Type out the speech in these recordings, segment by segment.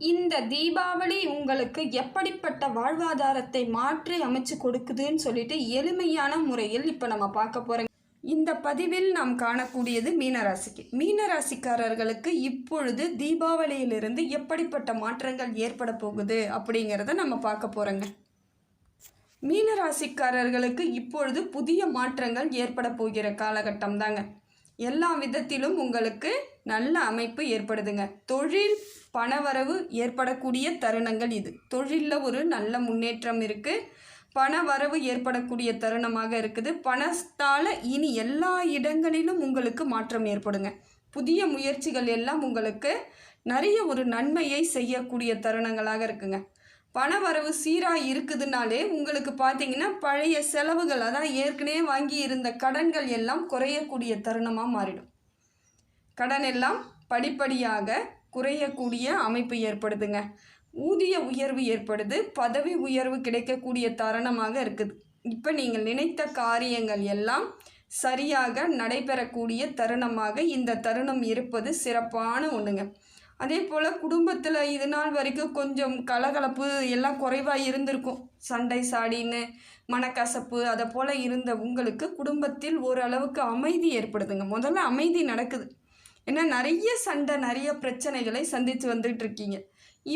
இந்த தீபாவளி உங்களுக்கு எப்படிப்பட்ட வாழ்வாதாரத்தை மாற்றி அமைச்சு கொடுக்குதுன்னு சொல்லிட்டு எளிமையான முறையில் இப்போ நம்ம பார்க்க போகிறோம் இந்த பதிவில் நாம் காணக்கூடியது மீனராசிக்கு. மீனராசிக்காரர்களுக்கு இப்பொழுது தீபாவளியிலிருந்து எப்படிப்பட்ட மாற்றங்கள் ஏற்பட போகுது அப்படிங்கிறத நம்ம பார்க்க போகிறோங்க மீனராசிக்காரர்களுக்கு இப்பொழுது புதிய மாற்றங்கள் ஏற்பட போகிற காலகட்டம் தாங்க எல்லா விதத்திலும் உங்களுக்கு நல்ல அமைப்பு ஏற்படுதுங்க. தொழில் பணவரவு ஏற்படக்கூடிய தருணங்கள் இது. தொழிலில் ஒரு நல்ல முன்னேற்றம் இருக்குது பண வரவு ஏற்படக்கூடிய தருணமாக இருக்குது. பணத்தால் இனி எல்லா இடங்களிலும் உங்களுக்கு மாற்றம் ஏற்படுங்க. புதிய முயற்சிகள் எல்லாம் உங்களுக்கு நிறைய ஒரு நன்மையை செய்யக்கூடிய தருணங்களாக இருக்குங்க. பணவரவு சீராக இருக்குதுனாலே உங்களுக்கு பார்த்தீங்கன்னா பழைய செலவுகள் அதான் ஏற்கனவே வாங்கி இருந்த கடன்கள் எல்லாம் குறையக்கூடிய தருணமாக மாறிடும். கடன் எல்லாம் படிப்படியாக குறையக்கூடிய அமைப்பு ஏற்படுதுங்க. ஊதிய உயர்வு ஏற்படுது பதவி உயர்வு கிடைக்கக்கூடிய தருணமாக இருக்குது. இப்போ நீங்கள் நினைத்த காரியங்கள் எல்லாம் சரியாக நடைபெறக்கூடிய தருணமாக இந்த தருணம் இருப்பது சிறப்பான ஒன்றுங்க அதே போல் குடும்பத்தில் இது நாள் வரைக்கும் கொஞ்சம் கலகலப்பு எல்லாம் குறைவாக இருந்திருக்கும். சண்டை சாடின்னு மனக்கசப்பு அதை போல் இருந்த உங்களுக்கு குடும்பத்தில் ஓரளவுக்கு அமைதி ஏற்படுதுங்க. முதல்ல அமைதி நடக்குது. ஏன்னா நிறைய சண்டை நிறைய பிரச்சனைகளை சந்தித்து வந்துட்டு இருக்கீங்க.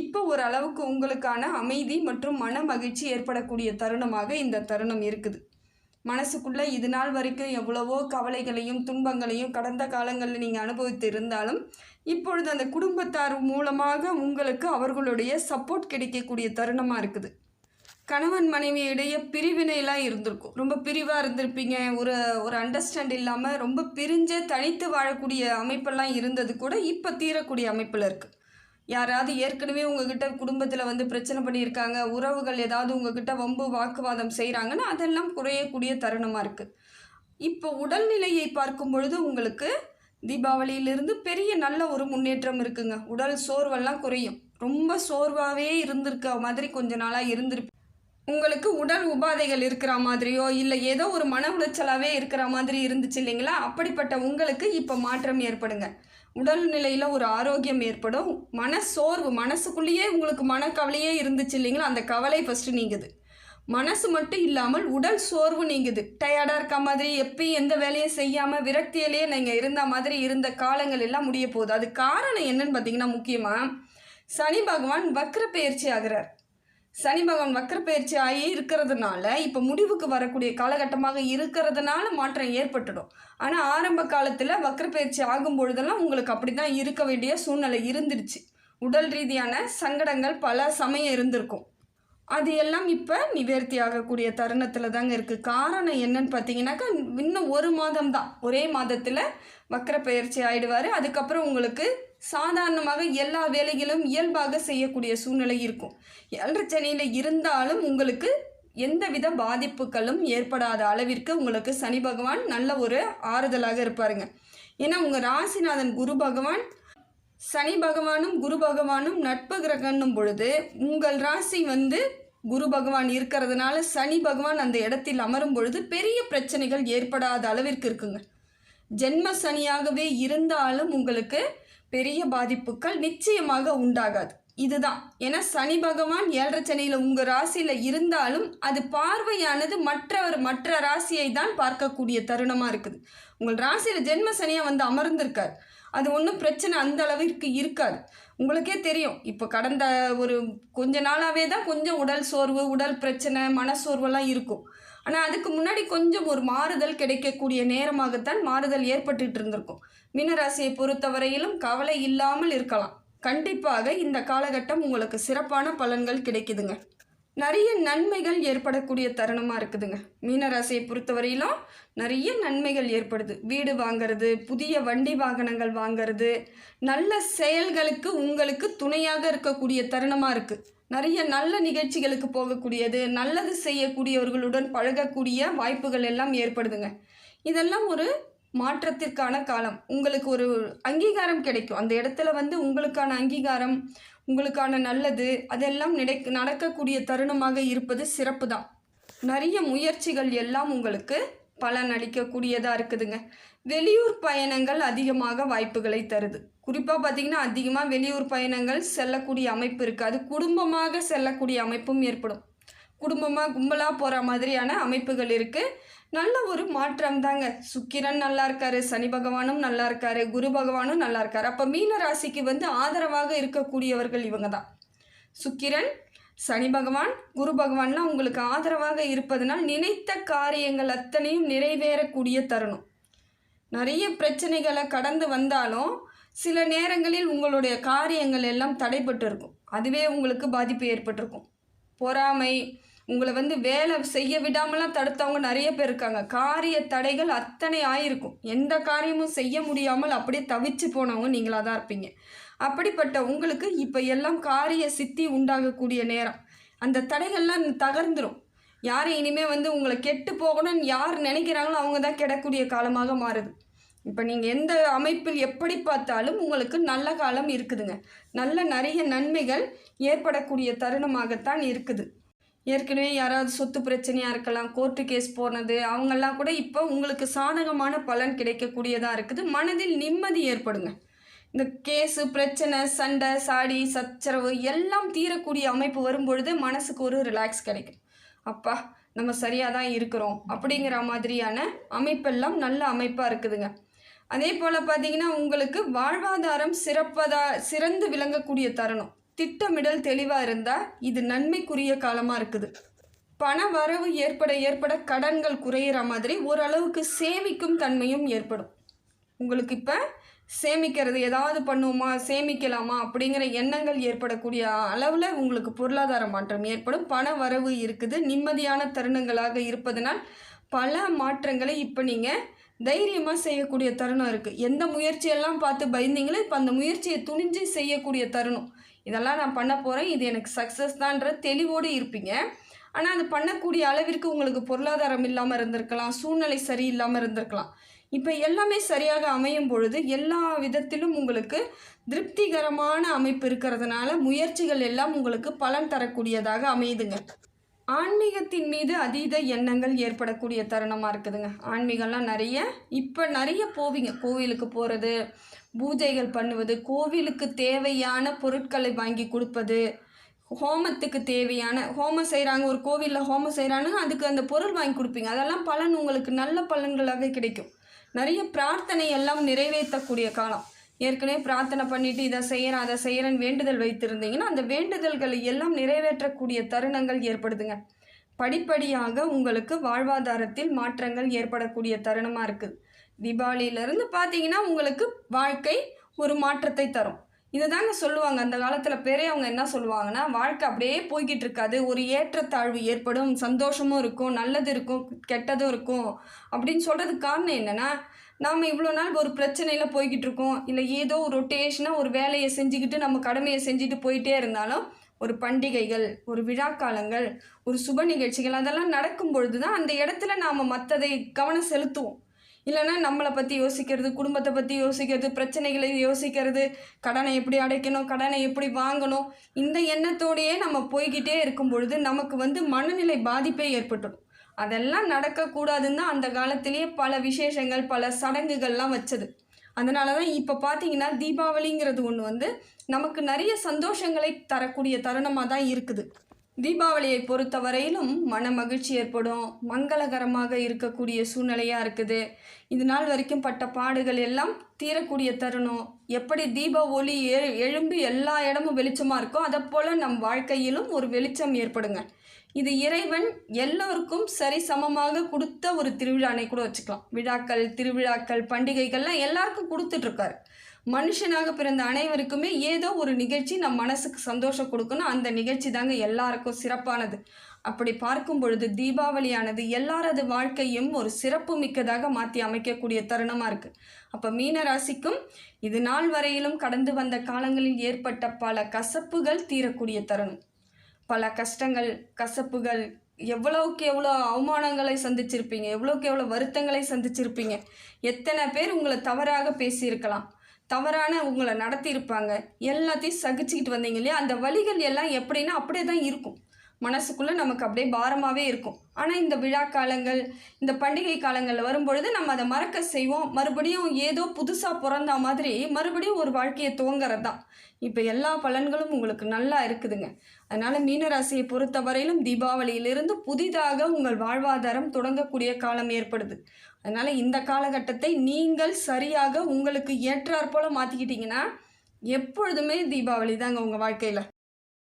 இப்போ ஓரளவுக்கு உங்களுக்கான அமைதி மற்றும் மன மகிழ்ச்சி ஏற்படக்கூடிய தருணமாக இந்த தருணம் இருக்குது. மனசுக்குள்ளே இது நாள் வரைக்கும் எவ்வளவோ கவலைகளையும் துன்பங்களையும் கடந்த காலங்களில் நீங்கள் அனுபவித்து இருந்தாலும் இப்பொழுது அந்த குடும்பத்தார் மூலமாக உங்களுக்கு அவர்களுடைய சப்போர்ட் கிடைக்கக்கூடிய தருணமாக இருக்குது. கணவன் மனைவி இடையே பிரிவினைலாம் இருந்திருக்கும். ரொம்ப பிரிவாக இருந்திருப்பீங்க. ஒரு ஒரு அண்டர்ஸ்டாண்ட் இல்லாமல் ரொம்ப பிரிஞ்சு தனித்து வாழக்கூடிய அமைப்பெல்லாம் இருந்தது கூட இப்போ தீரக்கூடிய அமைப்பில் இருக்குது யாராவது ஏற்கனவே உங்ககிட்ட குடும்பத்தில் வந்து பிரச்சனை பண்ணியிருக்காங்க உறவுகள் ஏதாவது உங்ககிட்ட வம்பு வாக்குவாதம் செய்கிறாங்கன்னா அதெல்லாம் குறையக்கூடிய தருணமாக இருக்குது இப்போ உடல்நிலையை பார்க்கும் பொழுது உங்களுக்கு தீபாவளியிலிருந்து பெரிய நல்ல ஒரு முன்னேற்றம் இருக்குங்க. உடல் சோர்வெல்லாம் குறையும். ரொம்ப சோர்வாகவே இருந்திருக்க மாதிரி கொஞ்ச நாளாக இருந்திருப்பீங்க உங்களுக்கு உடல் உபாதைகள் இருக்கிற மாதிரியோ இல்லை ஏதோ ஒரு மன உளைச்சலாகவே இருக்கிற மாதிரி இருந்துச்சு இல்லைங்களா? அப்படிப்பட்ட உங்களுக்கு இப்போ மாற்றம் ஏற்படுங்க. உடல் நிலையில் ஒரு ஆரோக்கியம் ஏற்படும். மன சோர்வு மனசுக்குள்ளேயே உங்களுக்கு மனக்கவலையே இருந்துச்சு இல்லைங்களா? அந்த கவலை ஃபஸ்ட்டு நீங்குது. மனசு மட்டும் இல்லாமல் உடல் சோர்வு நீங்குது. டயர்டாக இருக்க மாதிரி எப்பயும் எந்த வேலையும் செய்யாமல் விரக்தியிலேயே நீங்கள் இருந்த மாதிரி இருந்த காலங்கள் எல்லாம் முடிய போகுது. அது காரணம் என்னன்னு பார்த்தீங்கன்னா முக்கியமாக சனி பகவான் வக்ர பயிற்சி ஆகிறார். சனி பகவான் வக்கர பயிற்சி ஆகி இருக்கிறதுனால இப்போ முடிவுக்கு வரக்கூடிய காலகட்டமாக இருக்கிறதுனால மாற்றம் ஏற்பட்டுடும். ஆனால் ஆரம்ப காலத்தில் வக்கர பயிற்சி ஆகும் பொழுதெல்லாம் உங்களுக்கு அப்படி தான் இருக்க வேண்டிய சூழ்நிலை இருந்துருச்சு உடல் ரீதியான சங்கடங்கள் பல சமயம் இருந்திருக்கும். அது எல்லாம் இப்போ நிவர்த்தி ஆகக்கூடிய தருணத்தில் தாங்க இருக்குது காரணம் என்னன்னு பார்த்தீங்கன்னாக்கா இன்னும் ஒரு மாதம் தான் ஒரே மாதத்தில் வக்கர பயிற்சி ஆகிடுவார் அதுக்கப்புறம் உங்களுக்கு சாதாரணமாக எல்லா வேலைகளும் இயல்பாக செய்யக்கூடிய சூழ்நிலை இருக்கும். ஏழரை சனியில் இருந்தாலும் உங்களுக்கு எந்தவித பாதிப்புகளும் ஏற்படாத அளவிற்கு உங்களுக்கு சனி பகவான் நல்ல ஒரு ஆறுதலாக இருப்பாருங்க. ஏன்னா உங்கள் ராசிநாதன் குரு பகவான் சனி பகவானும் குரு பகவானும் நட்பு கிரகன்னும் பொழுது உங்கள் ராசி வந்து குரு பகவான் இருக்கிறதுனால சனி பகவான் அந்த இடத்தில் அமரும் பொழுது பெரிய பிரச்சனைகள் ஏற்படாத அளவிற்கு இருக்குங்க. ஜென்ம சனியாகவே இருந்தாலும் உங்களுக்கு பெரிய பாதிப்புகள் நிச்சயமாக உண்டாகாது. இதுதான். ஏன்னா சனி பகவான் ஏழரை சனியில் உங்கள் ராசியில் இருந்தாலும் அது பார்வையானது மற்றவர் மற்ற ராசியை தான் பார்க்கக்கூடிய தருணமாக இருக்குது. உங்கள் ராசியில் ஜென்ம சனியாக வந்து அமர்ந்திருக்கார். அது ஒன்றும் பிரச்சனை அந்த அளவிற்கு இருக்காது. உங்களுக்கே தெரியும். இப்போ கடந்த ஒரு கொஞ்ச நாளாகவே தான் கொஞ்சம் உடல் சோர்வு உடல் பிரச்சனை மனசோர்வெல்லாம் இருக்கும். ஆனால் அதுக்கு முன்னாடி கொஞ்சம் ஒரு மாறுதல் கிடைக்கக்கூடிய நேரமாகத்தான் மாறுதல் ஏற்பட்டுகிட்டு இருந்திருக்கும். மீனராசியை பொறுத்தவரையிலும் கவலை இல்லாமல் இருக்கலாம். கண்டிப்பாக இந்த காலகட்டம் உங்களுக்கு சிறப்பான பலன்கள் கிடைக்குதுங்க. நிறைய நன்மைகள் ஏற்படக்கூடிய தருணமாக இருக்குதுங்க. மீனராசியை பொறுத்தவரையிலும் நிறைய நன்மைகள் ஏற்படுது. வீடு வாங்கிறது புதிய வண்டி வாகனங்கள் வாங்கிறது நல்ல செயல்களுக்கு உங்களுக்கு துணையாக இருக்கக்கூடிய தருணமாக இருக்குது நிறைய நல்ல நிகழ்ச்சிகளுக்கு போகக்கூடியது நல்லது செய்யக்கூடியவர்களுடன் பழகக்கூடிய வாய்ப்புகள் எல்லாம் ஏற்படுதுங்க. இதெல்லாம் ஒரு மாற்றத்திற்கான காலம். உங்களுக்கு ஒரு அங்கீகாரம் கிடைக்கும். அந்த இடத்துல வந்து உங்களுக்கான அங்கீகாரம் உங்களுக்கான நல்லது அதெல்லாம் நடக்க நடக்கக்கூடிய தருணமாக இருப்பது சிறப்பு தான் நிறைய முயற்சிகள் எல்லாம் உங்களுக்கு பலன் அளிக்கக்கூடியதாக இருக்குதுங்க. வெளியூர் பயணங்கள் அதிகமாக வாய்ப்புகளை தருது. குறிப்பாக பார்த்தீங்கன்னா அதிகமாக வெளியூர் பயணங்கள் செல்லக்கூடிய அமைப்பு இருக்காது. குடும்பமாக செல்லக்கூடிய அமைப்பும் ஏற்படும். குடும்பமாக கும்பலாக போகிற மாதிரியான அமைப்புகள் இருக்குது நல்ல ஒரு மாற்றம் தாங்க. சுக்கிரன் நல்லா இருக்காரு சனி பகவானும் நல்லா இருக்காரு குரு பகவானும் நல்லா இருக்காரு. அப்போ மீன ராசிக்கு வந்து ஆதரவாக இருக்கக்கூடியவர்கள் இவங்க தான் சுக்கிரன் சனி பகவான் குரு பகவான்லாம் உங்களுக்கு ஆதரவாக இருப்பதனால் நினைத்த காரியங்கள் அத்தனையும் நிறைவேறக்கூடிய தருணம். நிறைய பிரச்சனைகளை கடந்து வந்தாலும் சில நேரங்களில் உங்களுடைய காரியங்கள் எல்லாம் தடைப்பட்டு இருக்கும் அதுவே உங்களுக்கு பாதிப்பு ஏற்பட்டிருக்கும். பொறாமை உங்களை வந்து வேலை செய்ய விடாமலாம் தடுத்தவங்க நிறைய பேர் இருக்காங்க. காரிய தடைகள் அத்தனை ஆயிருக்கும். எந்த காரியமும் செய்ய முடியாமல் அப்படியே தவிச்சு போனவங்க நீங்களாக தான் இருப்பீங்க. அப்படிப்பட்ட உங்களுக்கு இப்போ எல்லாம் காரிய சித்தி உண்டாகக்கூடிய நேரம். அந்த தடைகள்லாம் தகர்ந்துடும் யாரும் இனிமே வந்து உங்களை கெட்டு போகணும்னு யார் நினைக்கிறாங்களோ அவங்க தான் கெடக்கூடிய காலமாக மாறுது. இப்போ நீங்கள் எந்த அமைப்பில் எப்படி பார்த்தாலும் உங்களுக்கு நல்ல காலம் இருக்குதுங்க. நல்ல நிறைய நன்மைகள் ஏற்படக்கூடிய தருணமாகத்தான் இருக்குது. ஏற்கனவே யாராவது சொத்து பிரச்சனையாக இருக்கலாம் கோர்ட்டு கேஸ் போனது அவங்கெல்லாம் கூட இப்போ உங்களுக்கு சாதகமான பலன் கிடைக்கக்கூடியதாக இருக்குது. மனதில் நிம்மதி ஏற்படுங்க. இந்த கேஸு பிரச்சனை சண்டை சாடி சச்சரவு எல்லாம் தீரக்கூடிய அமைப்பு வரும்பொழுது மனசுக்கு ஒரு ரிலாக்ஸ் கிடைக்கும். அப்பா நம்ம சரியாக தான் இருக்கிறோம் அப்படிங்கிற மாதிரியான அமைப்பெல்லாம் நல்ல அமைப்பாக இருக்குதுங்க. அதே போல் பார்த்தீங்கன்னா உங்களுக்கு வாழ்வாதாரம் சிறப்பதாக சிறந்து விளங்கக்கூடிய தருணம். திட்டமிடல் தெளிவாக இருந்தால் இது நன்மைக்குரிய காலமாக இருக்குது. பண வரவு ஏற்பட ஏற்பட கடன்கள் குறையிற மாதிரி ஓரளவுக்கு சேமிக்கும் தன்மையும் ஏற்படும். உங்களுக்கு இப்போ சேமிக்கிறது ஏதாவது பண்ணுவோமா சேமிக்கலாமா அப்படிங்கிற எண்ணங்கள் ஏற்படக்கூடிய அளவில் உங்களுக்கு பொருளாதார மாற்றம் ஏற்படும். பண வரவு இருக்குது. நிம்மதியான தருணங்களாக இருப்பதனால் பல மாற்றங்களை இப்போ நீங்கள் தைரியமாக செய்யக்கூடிய தருணம் இருக்குது எந்த முயற்சியெல்லாம் பார்த்து பயந்தீங்களோ இப்போ அந்த முயற்சியை துணிஞ்சு செய்யக்கூடிய தருணம். இதெல்லாம் நான் பண்ண போகிறேன் இது எனக்கு சக்ஸஸ் தான்ற தெளிவோடு இருப்பீங்க. ஆனால் அது பண்ணக்கூடிய அளவிற்கு உங்களுக்கு பொருளாதாரம் இல்லாமல் இருந்திருக்கலாம். சூழ்நிலை சரியில்லாமல் இருந்திருக்கலாம். இப்போ எல்லாமே சரியாக அமையும் பொழுது எல்லா விதத்திலும் உங்களுக்கு திருப்திகரமான அமைப்பு இருக்கிறதுனால முயற்சிகள் எல்லாம் உங்களுக்கு பலன் தரக்கூடியதாக அமையுதுங்க. ஆன்மீகத்தின் மீது அதீத எண்ணங்கள் ஏற்படக்கூடிய தருணமாக இருக்குதுங்க. ஆன்மீகம்லாம் நிறைய இப்போ நிறைய போவீங்க. கோவிலுக்கு போகிறது பூஜைகள் பண்ணுவது கோவிலுக்கு தேவையான பொருட்களை வாங்கி கொடுப்பது ஹோமத்துக்கு தேவையான ஹோமம் செய்கிறாங்க ஒரு கோவிலில் ஹோமம் செய்கிறாங்க அதுக்கு அந்த பொருள் வாங்கி கொடுப்பீங்க. அதெல்லாம் பலன் உங்களுக்கு நல்ல பலன்களாக கிடைக்கும். நிறைய பிரார்த்தனை எல்லாம் நிறைவேற்றக்கூடிய காலம். ஏற்கனவே பிரார்த்தனை பண்ணிவிட்டு இதை செய்கிறேன் அதை செய்கிறேன்னு வேண்டுதல் வைத்திருந்தீங்கன்னா அந்த வேண்டுதல்களை எல்லாம் நிறைவேற்றக்கூடிய தருணங்கள் ஏற்படுதுங்க. படிப்படியாக உங்களுக்கு வாழ்வாதாரத்தில் மாற்றங்கள் ஏற்படக்கூடிய தருணமாக இருக்குது தீபாவளியிலேருந்து பார்த்தீங்கன்னா உங்களுக்கு வாழ்க்கை ஒரு மாற்றத்தை தரும். இதுதாங்க சொல்லுவாங்க. அந்த காலத்தில் பெரியவங்க என்ன சொல்லுவாங்கன்னா வாழ்க்கை அப்படியே போய்கிட்டு இருக்காது. ஒரு ஏற்றத்தாழ்வு ஏற்படும் சந்தோஷமும் இருக்கும் நல்லது இருக்கும் கெட்டதும் இருக்கும் அப்படின்னு சொல்கிறதுக்கு காரணம் என்னென்னா நாம் இவ்வளோ நாள் ஒரு பிரச்சனையில் போய்கிட்டு இருக்கோம். இல்லை ஏதோ ஒரு ரொட்டேஷனாக ஒரு வேலையை செஞ்சுக்கிட்டு நம்ம கடமையை செஞ்சுட்டு போயிட்டே இருந்தாலும் ஒரு பண்டிகைகள் ஒரு விழாக்காலங்கள் ஒரு சுப நிகழ்ச்சிகள் அதெல்லாம் நடக்கும் பொழுது தான் அந்த இடத்துல நாம் மற்றதை கவனம் செலுத்துவோம். இல்லைன்னா நம்மளை பற்றி யோசிக்கிறது குடும்பத்தை பற்றி யோசிக்கிறது பிரச்சனைகளை யோசிக்கிறது கடனை எப்படி அடைக்கணும் கடனை எப்படி வாங்கணும் இந்த எண்ணத்தோடையே நம்ம போய்கிட்டே இருக்கும் பொழுது நமக்கு வந்து மனநிலை பாதிப்பே ஏற்பட்டுடும். அதெல்லாம் நடக்கக்கூடாதுன்னு தான் அந்த காலத்திலேயே பல விசேஷங்கள் பல சடங்குகள்லாம் வச்சது. அதனால தான் இப்போ பார்த்தீங்கன்னா தீபாவளிங்கிறது ஒன்று வந்து நமக்கு நிறைய சந்தோஷங்களை தரக்கூடிய தருணமாக தான் இருக்குது. தீபாவளியை பொறுத்த வரையிலும் மன மகிழ்ச்சி ஏற்படும் மங்களகரமாக இருக்கக்கூடிய சூழ்நிலையாக இருக்குது. இது நாள் வரைக்கும் பட்ட பாடுகள் எல்லாம் தீரக்கூடிய தருணம். எப்படி தீப ஒளி எ எழும்பி எல்லா இடமும் வெளிச்சமாக இருக்கோ அதை போல் நம் வாழ்க்கையிலும் ஒரு வெளிச்சம் ஏற்படுங்க. இது இறைவன் எல்லோருக்கும் சரி சமமாக கொடுத்த ஒரு திருவிழானை கூட வச்சுக்கலாம். விழாக்கள் திருவிழாக்கள் பண்டிகைகள்லாம் எல்லாருக்கும் கொடுத்துட்ருக்காரு. மனுஷனாக பிறந்த அனைவருக்குமே ஏதோ ஒரு நிகழ்ச்சி நம் மனசுக்கு சந்தோஷம் கொடுக்கணும். அந்த நிகழ்ச்சி தாங்க எல்லாருக்கும் சிறப்பானது. அப்படி பார்க்கும் பொழுது தீபாவளியானது எல்லாரது வாழ்க்கையும் ஒரு சிறப்பு மிக்கதாக மாற்றி அமைக்கக்கூடிய தருணமாக இருக்குது அப்போ மீன ராசிக்கும் இது நாள் வரையிலும் கடந்து வந்த காலங்களில் ஏற்பட்ட பல கசப்புகள் தீரக்கூடிய தருணம். பல கஷ்டங்கள் கசப்புகள் எவ்வளவுக்கு எவ்வளோ அவமானங்களை சந்திச்சிருப்பீங்க எவ்வளோக்கு எவ்வளோ வருத்தங்களை சந்திச்சிருப்பீங்க. எத்தனை பேர் உங்களை தவறாக பேசியிருக்கலாம் தவறான உங்களை நடத்தியிருப்பாங்க. எல்லாத்தையும் சகிச்சுக்கிட்டு வந்தீங்க இல்லையா? அந்த வழிகள் எல்லாம் எப்படின்னா அப்படியே தான் இருக்கும். மனசுக்குள்ளே நமக்கு அப்படியே பாரமாகவே இருக்கும். ஆனால் இந்த விழா காலங்கள் இந்த பண்டிகை காலங்களில் வரும்பொழுது நம்ம அதை மறக்க செய்வோம். மறுபடியும் ஏதோ புதுசாக பிறந்த மாதிரி மறுபடியும் ஒரு வாழ்க்கையை துவங்குறது தான் இப்போ எல்லா பலன்களும் உங்களுக்கு நல்லா இருக்குதுங்க. அதனால் மீனராசியை பொறுத்தவரையிலும் தீபாவளியிலிருந்து புதிதாக உங்கள் வாழ்வாதாரம் தொடங்கக்கூடிய காலம் ஏற்படுது. அதனால் இந்த காலகட்டத்தை நீங்கள் சரியாக உங்களுக்கு ஏற்றாற்போல் மாற்றிக்கிட்டிங்கன்னா எப்பொழுதுமே தீபாவளி தாங்க உங்கள் வாழ்க்கையில்.